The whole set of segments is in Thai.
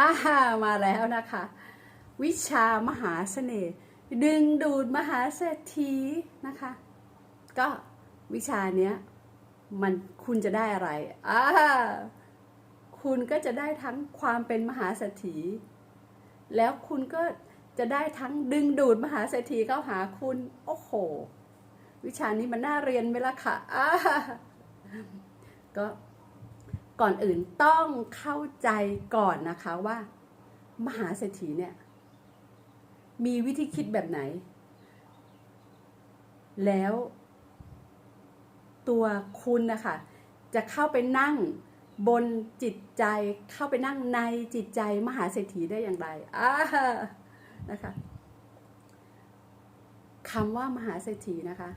อ่ามาแล้วนะคะ วิชามหาเสน่ห์ดึงดูดมหาเศรษฐีนะคะ ก็วิชาเนี้ยมันคุณจะได้อะไรอ่าคุณก็จะได้ทั้งความเป็นมหาเศรษฐี แล้วคุณก็จะได้ทั้งดึงดูดมหาเศรษฐีเข้าหาคุณ โอ้โห วิชานี้มันน่าเรียนไหมล่ะค่ะอ่าก็ ก่อนอื่นต้องเข้าใจก่อนนะคะว่า มหาเศรษฐีเนี่ย มีวิธีคิดแบบไหน แล้วตัวคุณนะคะจะเข้าไปนั่งบนจิตใจเข้าไปนั่งในจิตใจมหาเศรษฐีได้อย่างไรอ่านะคะคำว่ามหาเศรษฐีนะคะ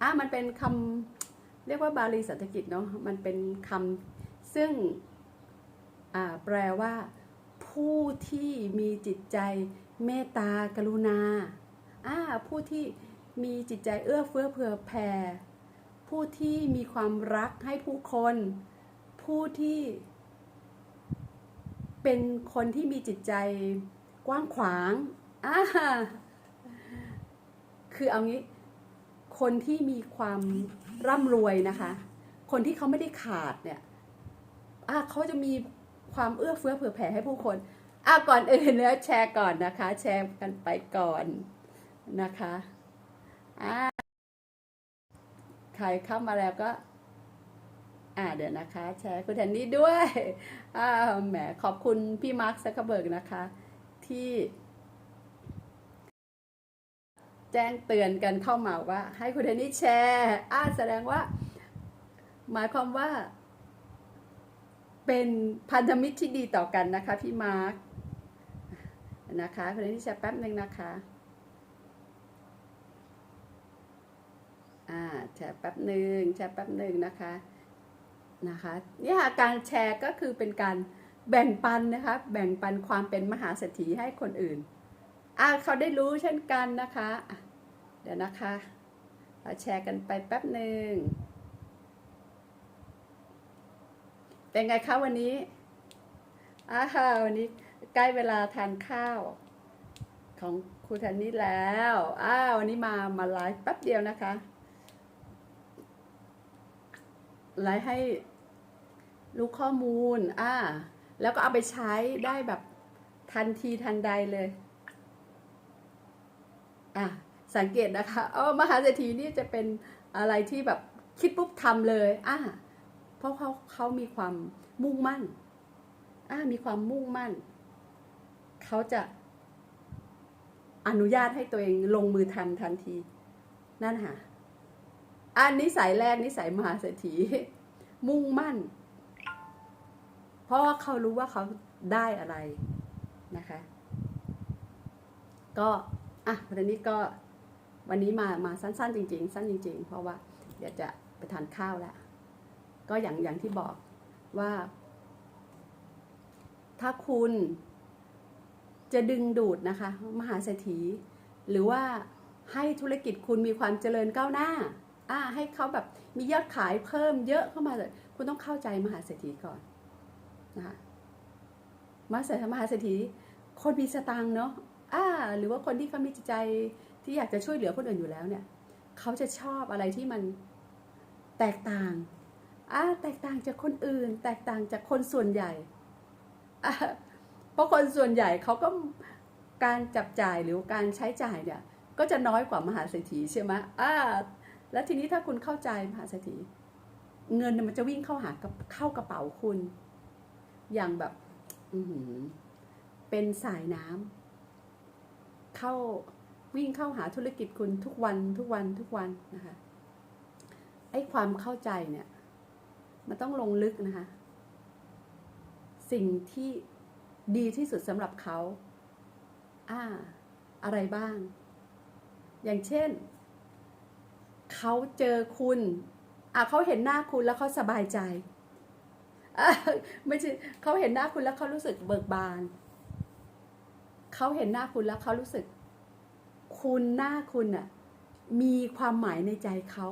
อะมันเป็นคำ เรียกว่าบาลีสันสกิตเนาะมันเป็นคำซึ่งแปลว่า ผู้ที่มีจิตใจเมตตากรุณาอ่าผู้ที่มีจิตใจเอื้อเฟื้อเผื่อแผ่ ผู้ที่มีความรักให้ผู้คน ผู้ที่ เป็นคนที่มีจิตใจกว้างขวางอ่าคือเอางี้ คนที่มีความร่ำรวยนะคะ คนที่เขาไม่ได้ขาดเนี่ยอเขาจะมีความเอื้อเฟื้อเผื่อแผ่ให้ผู้คนอะก่อนอื่นแล้วแชร์ก่อนนะคะ แชร์กันไปก่อนนะคะอ่าใครเข้ามาแล้วก็ อ่าเดี๋ยวนะคะ แชร์คุณแทนนี่ด้วยอ่าแหมขอบคุณพี่มาร์คซักเคอร์เบิร์กนะคะ ที่ แจ้งเตือนกันเข้ามาว่า ให้คุณแทนนี่แชร์อ่าแสดงว่า หมายความว่า เป็นพันธมิตรที่ดีต่อกันนะคะ พี่มาร์คนะคะคุณแทนนี่แชร์แป๊บหนึ่งนะคะอ่าแชร์แป๊บหนึ่งแชร์แป๊บหนึ่งนะคะนะคะเนี่ค่ะการแชร์ก็คือเป็นการแบ่งปันนะคะ แบ่งปันความเป็นมหาเศรษฐีให้คนอื่น อ่าเขาได้รู้เช่นกันนะคะ เดี๋ยวนะคะ เราแชร์กันไปแป๊บหนึ่ง เป็นไงคะวันนี้อ่าวันนี้ใกล้เวลาทานข้าว ของครูแทนนี่แล้วอ้าววันนี้มามาไลฟ์แป๊บเดียวนะคะไลฟ์ให้รู้ข้อมูลอ่าแล้วก็เอาไปใช้ได้แบบทันทีทันใดเลย อะสังเกตนะคะเออมหาเศรษฐีนี่จะเป็นอะไรที่แบบคิดปุ๊บทำเลยอ่าเพราะเขาเขามีความมุ่งมั่นอ่ามีความมุ่งมั่น เขาจะอนุญาตให้ตัวเองลงมือทำทันที นั่นค่ะอันนิสัยแรกนิสัยมหาเศรษฐี มุ่งมั่น เพราะว่าเขารู้ว่าเขาได้อะไรนะคะ ก็ อะวันนี้ก็วันนี้มามาสั้น ๆ จริง ๆ สั้นจริง ๆ เพราะว่าเดี๋ยวจะไปทานข้าวแล้ว ก็อย่างอย่างที่บอกว่า ถ้าคุณจะดึงดูดนะคะ มหาเศรษฐี หรือว่าให้ธุรกิจคุณมีความเจริญก้าวหน้าอ่าให้เขาแบบมียอดขายเพิ่มเยอะเข้ามาเลยคุณต้องเข้าใจมหาเศรษฐีก่อนนะคะมหาเศรษฐีมหาเศรษฐีคนมีสตางค์เนาะ อ่าหรือว่าคนที่เขามีจิตใจที่อยากจะช่วยเหลือคนอื่นอยู่แล้วเนี่ยเขาจะชอบอะไรที่มันแตกต่างอ่าแตกต่างจากคนอื่น แตกต่างจากคนส่วนใหญ่อ่าเพราะคนส่วนใหญ่เขาก็การจับจ่ายหรือการใช้จ่ายเนี่ยก็จะน้อยกว่ามหาเศรษฐีใช่ไหมอ่าแล้วทีนี้ถ้าคุณเข้าใจมหาเศรษฐีเงินมันจะวิ่งเข้าหากับเข้ากระเป๋าคุณ อย่างแบบอืเป็นสายน้ำ เข้าวิ่งเข้าหาธุรกิจคุณทุกวันทุกวันทุกวันนะคะไอ้ความเข้าใจเนี่ย มันต้องลงลึกนะคะ สิ่งที่ดีที่สุดสำหรับเขาอ่าอะไรบ้าง อย่างเช่น เขาเจอคุณอะเขาเห็นหน้าคุณแล้วเขาสบายใจไม่ใช่เขาเห็นหน้าคุณแล้วเขารู้สึกเบิกบาน เขาเห็นหน้าคุณแล้วเขารู้สึก คุณหน้าคุณน่ะมีความหมายในใจเขา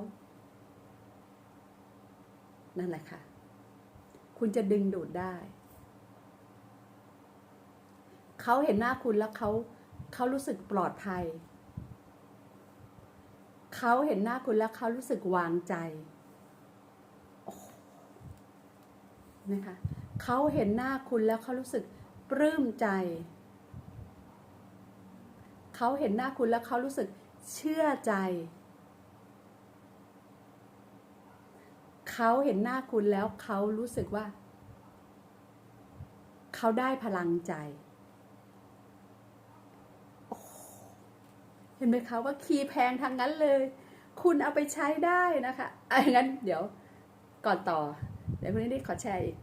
นั่นแหละค่ะ คุณจะดึงดูดได้ เขาเห็นหน้าคุณแล้วเขาเขารู้สึกปลอดภัย เขาเห็นหน้าคุณแล้วเขารู้สึกวางใจนะคะเขาเห็นหน้าคุณแล้วเขารู้สึกปลื้มใจ เขาเห็นหน้าคุณแล้วเขารู้สึกเชื่อใจ เขาเห็นหน้าคุณแล้วเขารู้สึกว่า เขาได้พลังใจ เห็นไหมคะว่าคีย์แพงทางนั้นเลย คุณเอาไปใช้ได้นะคะอะงั้นเดี๋ยวก่อนต่อเดี๋ยวคุณนี่ขอแชร์อีก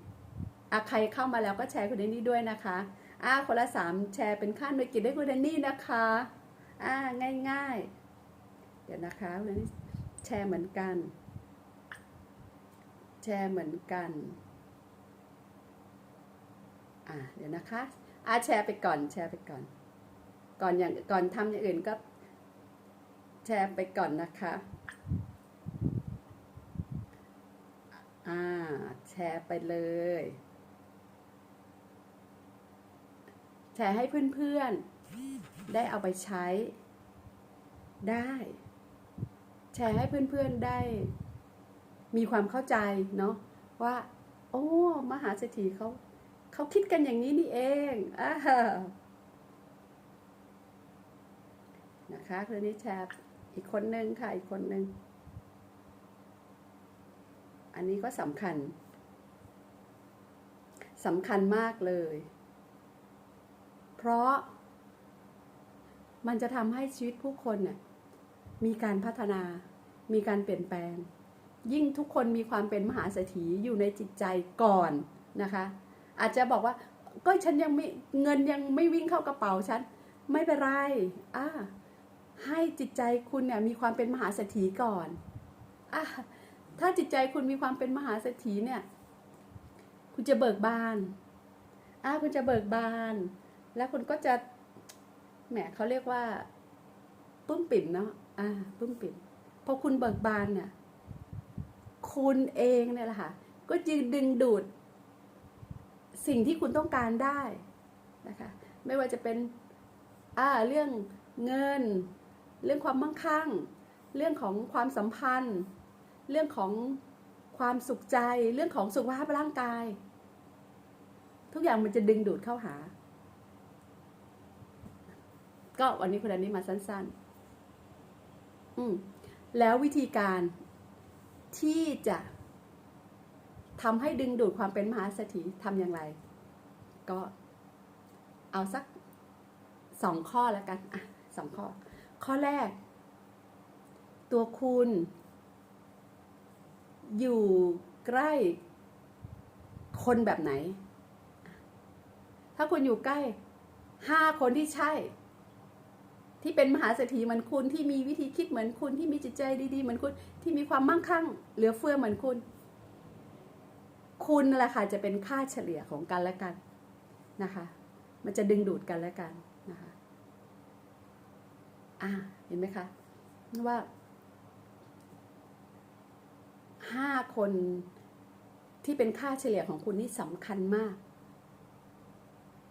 อะใครเข้ามาแล้วก็แชร์คุณนี่ด้วยนะคะ อะคนละสามแชร์เป็นค่าหน่วยกิจได้คุณแดนนี่นะคะอะง่ายๆ เดี๋ยวนะคะคุณนี่แชร์เหมือนกัน แชร์เหมือนกันอ่าเดี๋ยวนะคะอ่าแชร์ไปก่อนแชร์ไปก่อน ก่อนอย่างก่อนทำอย่างอื่นก็ แชร์ไปก่อนนะคะอ่าแชร์ไปเลย แชร์ให้เพื่อนๆ ได้เอาไปใช้ได้ แชร์ให้เพื่อนๆได้ มีความเข้าใจเนาะว่า โอ้ มหาเศรษฐีเขาเขาคิดกันอย่างนี้นี่เองอ่านะคะคืนนี้แชร์อีกคนนึงค่ะ อีกคนนึง อันนี้ก็สำคัญสำคัญมากเลย ราะมันจะทำให้ชีวิตผู้คนน่ยมีการพัฒนา มีการเปลี่ยนแปลง ยิ่งทุกคนมีความเป็นมหาเศรษฐีอยู่ในจิตใจก่อนนะคะ อาจจะบอกว่าก็ฉันยังไม่เงินยังไม่วิ่งเข้ากระเป๋าฉันไม่เป็นไรอ่าให้จิตใจคุณเนี่ยมีความเป็นมหาเศรษฐีก่อนอ่าถ้าจิตใจคุณมีความเป็นมหาเศรษฐีเนี่ย คุณจะเบิกบานอ่าคุณจะเบิกบาน แล้วคุณก็จะแหมเขาเรียกว่าปลื้มปิ่มเนาะอ่าปลื้มปิ่มพอคุณเบิกบานเนี่ยคุณเองเนี่ยแหละค่ะ ก็จึงดึงดูด สิ่งที่คุณต้องการได้นะคะ ไม่ว่าจะเป็นอ่าเรื่องเงิน เรื่องความมั่งคั่ง เรื่องของความสัมพันธ์ เรื่องของความสุขใจ เรื่องของสุขภาพร่างกาย ทุกอย่างมันจะดึงดูดเข้าหา ก็วันนี้คุณอันนี้มาสั้น ๆ อืมแล้ววิธีการที่จะทำให้ดึงดูดความเป็นมหาเศรษฐีทำอย่างไร ก็เอาสักสองข้อแล้วกันอะสองข้อ ข้อแรก ตัวคุณ อยู่ใกล้คนแบบไหน ถ้าคุณอยู่ใกล้ห้าคนที่ใช่ ที่เป็นมหาเศรษฐีเหมือนคุณที่มีวิธีคิดเหมือนคุณที่มีจิตใจดีๆ เหมือนคุณที่มีความมั่งคั่ง เหลือเฟือเหมือนคุณ คุณแหละค่ะจะเป็นค่าเฉลี่ยของกันและกันนะคะ มันจะดึงดูดกันและกันนะคะอ่าเห็นไหมคะว่าห้าคนที่เป็นค่าเฉลี่ยของคุณนี่สำคัญมาก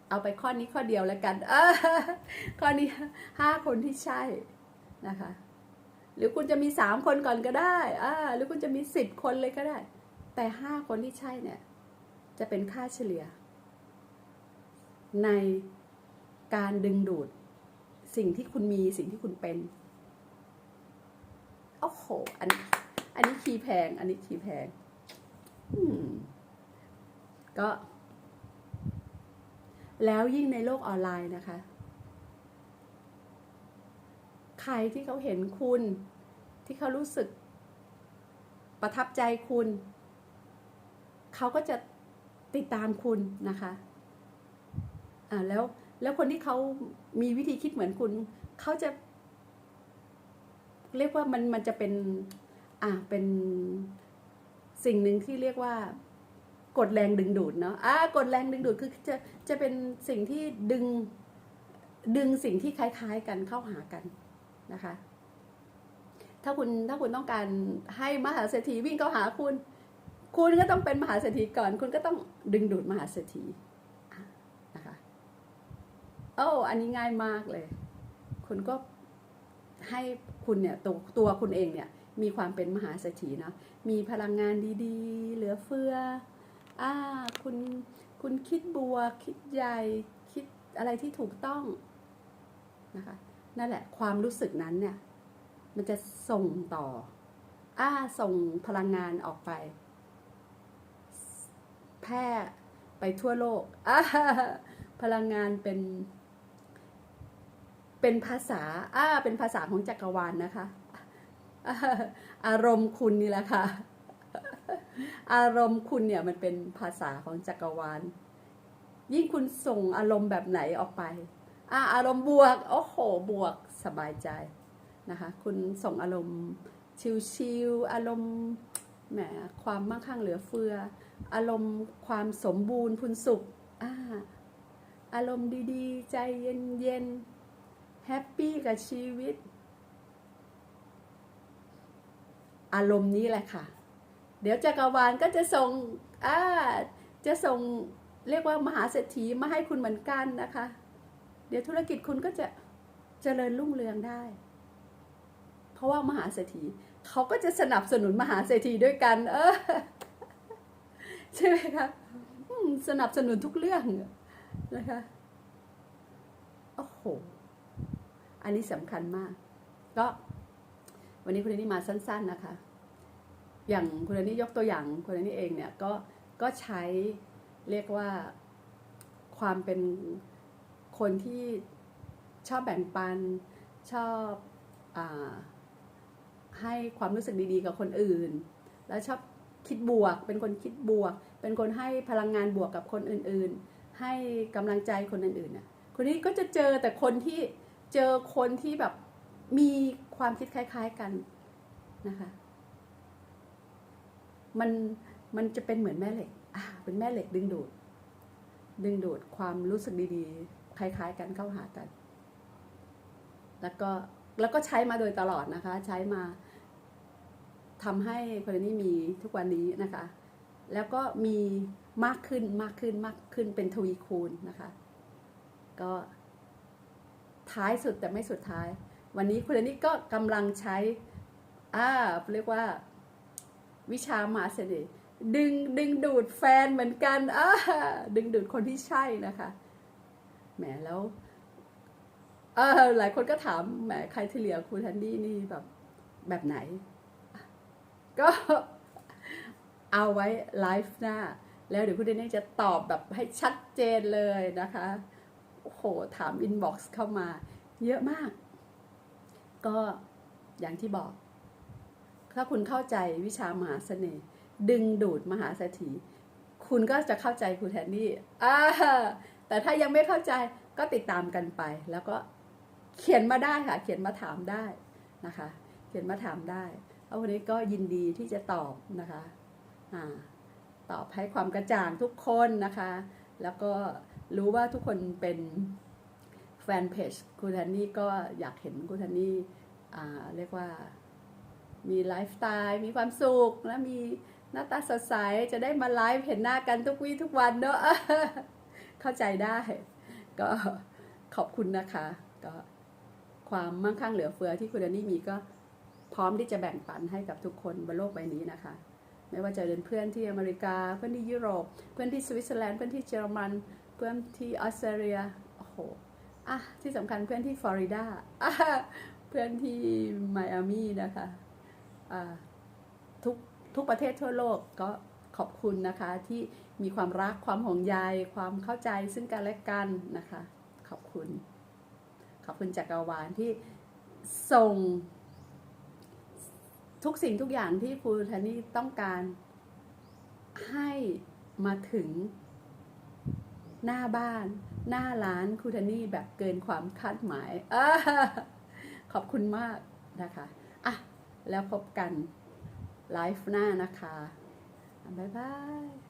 เอาไปข้อนี้ข้อเดียวแล้วกัน เออ ข้อนี้ห้าคนที่ใช่นะคะ หรือคุณจะมีสามคนก่อนก็ได้อ่าหรือคุณจะมีสิบคนเลยก็ได้ แต่ห้าคนที่ใช่เนี่ย จะเป็นค่าเฉลี่ย ในการดึงดูด สิ่งที่คุณมีสิ่งที่คุณเป็นโอ้โหอันอันนี้คีย์แพง อันนี้คีย์แพงอืมก็ แล้วยิ่งในโลกออนไลน์นะคะ ใครที่เขาเห็นคุณ ที่เขารู้สึกประทับใจคุณ เขาก็จะติดตามคุณนะคะอ่าแล้วแล้วคนที่เขามีวิธีคิดเหมือนคุณ เขาจะ เรียกว่ามันมันจะเป็น อ่าเป็นสิ่งหนึ่งที่เรียกว่า กดแรงดึงดูดเนาะอ่ากดแรงดึงดูดคือจะจะเป็นสิ่งที่ดึงดึงสิ่งที่คล้ายๆกันเข้าหากันนะคะ ถ้าคุณถ้าคุณต้องการให้มหาเศรษฐีวิ่งเข้าหาคุณ คุณก็ต้องเป็นมหาเศรษฐีก่อน คุณก็ต้องดึงดูดมหาเศรษฐีนะคะโอ้อันนี้ง่ายมากเลย คุณก็ให้คุณเนี่ยตัวตัวคุณเองเนี่ยมีความเป็นมหาเศรษฐีเนาะมีพลังงานดีๆ เหลือเฟือ อ่าคุณคุณคิดบัวคิดใหญ่คิดอะไรที่ถูกต้องนะคะนั่นแหละความรู้สึกนั้นเนี่ยมันจะส่งต่ออ่าส่งพลังงานออกไป แพร่ไปทั่วโลกอ่าพลังงานเป็นเป็นภาษาอ่าเป็นภาษาของจักรวาลนนะคะ อาอารมณ์คุณนี่แหละค่ะ อารมณ์คุณเนี่ยมันเป็นภาษาของจักรวาล ยิ่งคุณส่งอารมณ์แบบไหนออกไปอ่าอารมณ์บวก โอ้โห บวกสบายใจนะคะ คุณส่งอารมณ์ชิลๆอารมณ์แหมความมั่งคั่งเหลือเฟือ อารมณ์ความสมบูรณ์พูนสุขอ่าอารมณ์ดีๆ ใจเย็นๆแฮปปี้กับชีวิต อารมณ์นี้แหละค่ะ เดี๋ยวจักรวาลก็จะส่งอ่าจะส่งเรียกว่ามหาเศรษฐีมาให้คุณเหมือนกันนะคะ เดี๋ยวธุรกิจคุณก็จะเจริญรุ่งเรืองได้ เพราะว่ามหาเศรษฐีเขาก็จะสนับสนุนมหาเศรษฐีด้วยกัน เออใช่ไหมคะสนับสนุนทุกเรื่องนะคะโอ้โหอันนี้สำคัญมาก ก็วันนี้คุณนี่มาสั้น ๆนะคะ อย่างคุณนี่ยกตัวอย่างคุณนี่เองเนี่ยก็ก็ใช้เรียกว่าความเป็นคนที่ชอบแบ่งปันชอบอให้ความรู้สึกดีๆ กับคนอื่น แล้วชอบคิดบวก เป็นคนคิดบวก เป็นคนให้พลังงานบวกกับคนอื่นๆ ให้กำลังใจคนอื่นๆน่ะคนนี้ก็จะเจอแต่คนที่เจอคนที่แบบมีความคิดคล้าย ๆกันนะคะ มันมันจะเป็นเหมือนแม่เหล็กอ่าเป็นแม่เหล็กดึงดูด ดึงดูดความรู้สึกดีๆ คล้ายๆ กันเข้าหากัน แล้วก็แล้วก็ใช้มาโดยตลอดนะคะ ใช้มาทำให้คนนี้มีทุกวันนี้นะคะ แล้วก็มีมากขึ้นมากขึ้นมากขึ้นเป็นทวีคูณนะคะ ก็ท้ายสุดแต่ไม่สุดท้าย วันนี้คุณนี่ก็กำลังใช้อ่าเรียกว่า วิชามาเสน่ห์ดึงดึงดูดแฟนเหมือนกันอ่าดึงดูดคนที่ใช่นะคะแหมแล้วเออหลายคนก็ถามแหมใครที่เหลือครูแทนดี้นี่แบบแบบไหน ก็เอาไว้ไลฟ์หน้า แล้วเดี๋ยวคุณเดนนี่จะตอบแบบให้ชัดเจนเลยนะคะ โอ้โห ถามอินบ็อกซ์เข้ามา เยอะมาก ก็อย่างที่บอก ถ้าคุณเข้าใจวิชามหาเสน่ห์ดึงดูดมหาเศรษฐีคุณก็จะเข้าใจครูแทนนี่อ่าแต่ถ้ายังไม่เข้าใจก็ติดตามกันไป แล้วก็เขียนมาได้ค่ะ เขียนมาถามได้นะคะ เขียนมาถามได้แล้ววันนี้ก็ยินดีที่จะตอบนะคะอ่าตอบให้ความกระจ่างทุกคนนะคะ แล้วก็รู้ว่าทุกคนเป็นแฟนเพจครูแทนนี่ก็อยากเห็นครูแทนนี่เรียกว่า มีไลฟ์สไตล์มีความสุขและมีหน้าตาสดใสจะได้มาไลฟ์เห็นหน้ากันทุกวี่ทุกวันเนอะเข้าใจได้ ก็ขอบคุณนะคะ ก็ความมั่งคั่งเหลือเฟือที่คุณดนี่มีก็พร้อมที่จะแบ่งปันให้กับทุกคนบนโลกใบนี้นะคะ ไม่ว่าจะเป็นเพื่อนที่อเมริกา เพื่อนที่ยุโรป เพื่อนที่สวิตเซอร์แลนด์เพื่อนที่เยอรมัน เพื่อนที่ออสเตรเลียโอ้โหอะที่สำคัญเพื่อนที่ฟลอริดาเพื่อนที่ไมอามีนะคะ ทุกทุกประเทศทั่วโลกก็ขอบคุณนะคะที่มีความรักความห่วงใยความเข้าใจซึ่งกันและกันนะคะ ขอบคุณ ขอบคุณจักรวาลที่ส่ง ทุกสิ่งทุกอย่างที่ครูธนี่ต้องการให้มาถึง หน้าบ้าน หน้าร้านครูธนี่แบบเกินความคาดหมายอขอบคุณมากนะคะ แล้วพบกันไลฟ์หน้านะคะ บ๊ายบาย